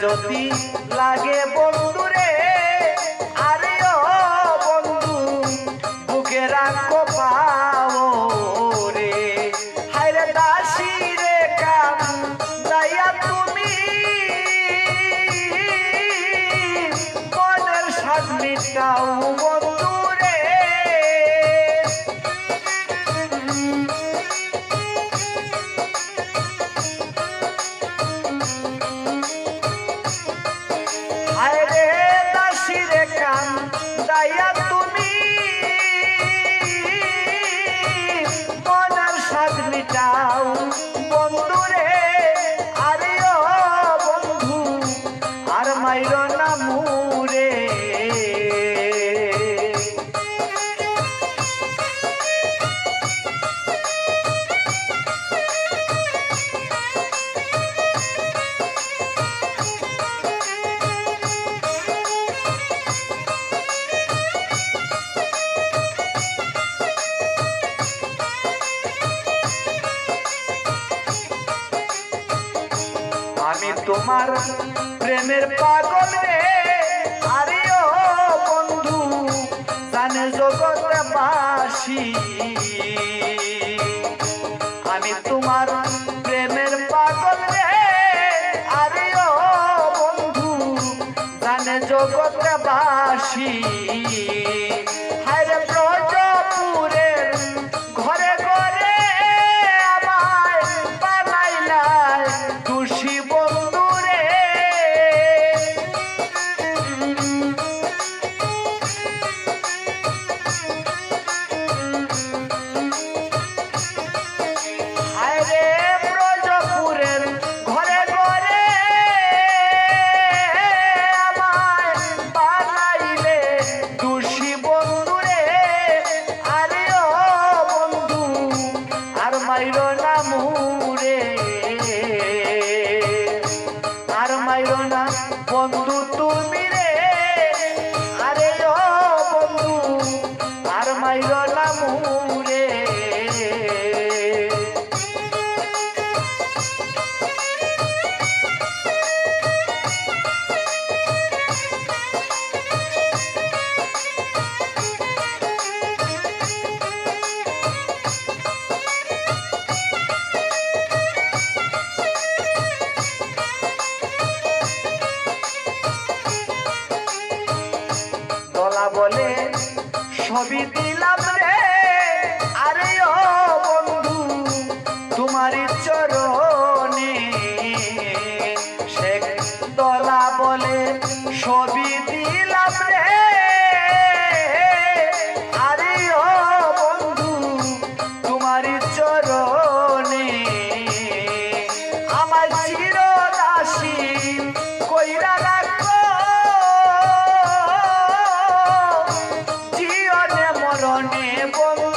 যদি লাগে বন্ধু রে, আরে ও বন্ধু, বুকে রাখো পাও রে। হায়রে দাসি রে কাম, দাইয়া তুমি। মনের সাথ মিটাও বন্ধু। চাও আমি তোমার প্রেমের পাগলে। রে আরিও বন্ধু, জানে জগৎবাসী। আমি তোমার প্রেমের পাগলে। রে আরিও বন্ধু, জানে জগৎবাসী। বলে, সবই দিলাম রে। আরে ও বন্ধু তোমার চরণে শেখ দলা বলে, সবই দিলাম রে। আরে ও বন্ধু তোমার চরণ মরণে বন্ধু